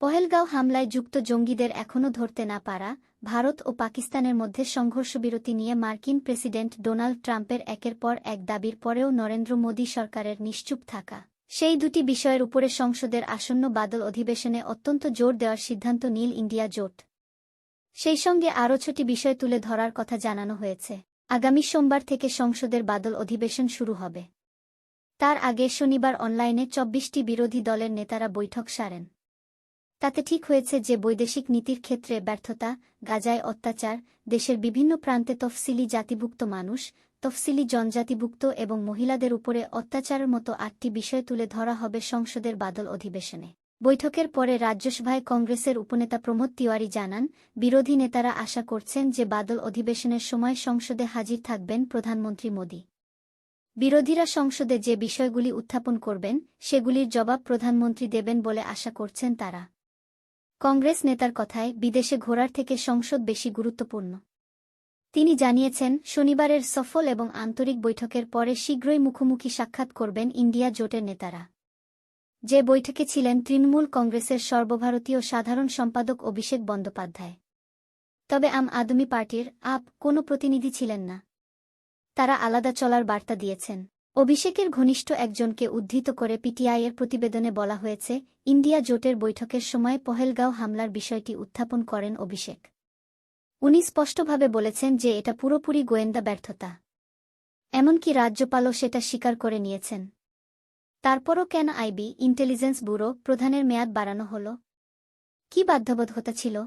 পহেলগাঁও হামলায় যুক্ত জঙ্গিদের এখনও ধরতে না পারা ভারত ও পাকিস্তানের মধ্যে সংঘর্ষবিরতি নিয়ে মার্কিন প্রেসিডেন্ট ডোনাল্ড ট্রাম্পের একের পর এক দাবির পরেও নরেন্দ্র মোদী সরকারের নিশ্চুপ থাকা। সেই দুটি বিষয়ের উপরে সংসদের আসন্ন বাদল অধিবেশনে অত্যন্ত জোর দেওয়ার সিদ্ধান্ত নীল ইন্ডিয়া জোট। সেই সঙ্গে আরও ছটি বিষয় তুলে ধরার কথা জানানো হয়েছে। আগামী সোমবার থেকে সংসদের বাদল অধিবেশন শুরু হবে। তার আগে শনিবার অনলাইনে চব্বিশটি বিরোধী দলের নেতারা বৈঠক সারেন। তাতে ঠিক হয়েছে যে বৈদেশিক নীতির ক্ষেত্রে ব্যর্থতা, গাজায় অত্যাচার, দেশের বিভিন্ন প্রান্তে তফসিলি জাতিভুক্ত মানুষ, তফসিলি জনজাতিভুক্ত এবং মহিলাদের উপরে অত্যাচারের মতো আটটি বিষয় তুলে ধরা হবে সংসদের বাদল অধিবেশনে। বৈঠকের পরে রাজ্যসভায় কংগ্রেসের উপনেতা প্রমোদ তিওয়ারি জানান, বিরোধী নেতারা আশা করছেন যে বাদল অধিবেশনের সময় সংসদে হাজির থাকবেন প্রধানমন্ত্রী মোদী। বিরোধীরা সংসদে যে বিষয়গুলি উত্থাপন করবেন, সেগুলির জবাব প্রধানমন্ত্রী দেবেন বলে আশা করছেন তারা। কংগ্রেস নেতার কথায় বিদেশে ঘোরার থেকে সংসদ বেশি গুরুত্বপূর্ণ। তিনি জানিয়েছেন, শনিবারের সফল এবং আন্তরিক বৈঠকের পরে শীঘ্রই মুখোমুখি সাক্ষাৎ করবেন ইন্ডিয়া জোটের নেতারা। যে বৈঠকে ছিলেন তৃণমূল কংগ্রেসের সর্বভারতীয় সাধারণ সম্পাদক অভিষেক বন্দ্যোপাধ্যায়। তবে আম আদমি পার্টির, আপ কোনো প্রতিনিধি ছিলেন না। তারা আলাদা চলার বার্তা দিয়েছেন। অভিষেকের ঘনিষ্ঠ একজনকে উদ্ধৃত করে পিটিআইয়ের প্রতিবেদনে বলা হয়েছে, ইন্ডিয়া জোটের বৈঠকের সময় পহেলগাঁও হামলার বিষয়টি উত্থাপন করেন অভিষেক। উনি স্পষ্টভাবে বলেছেন যে এটা পুরোপুরি গোয়েন্দা ব্যর্থতা। এমনকি রাজ্যপালও সেটা স্বীকার করে নিয়েছেন। তারপরও কেন আইবি, ইন্টেলিজেন্স ব্যুরো, প্রধানের মেয়াদ বাড়ানো হল? কি বাধ্যবাধকতা ছিল?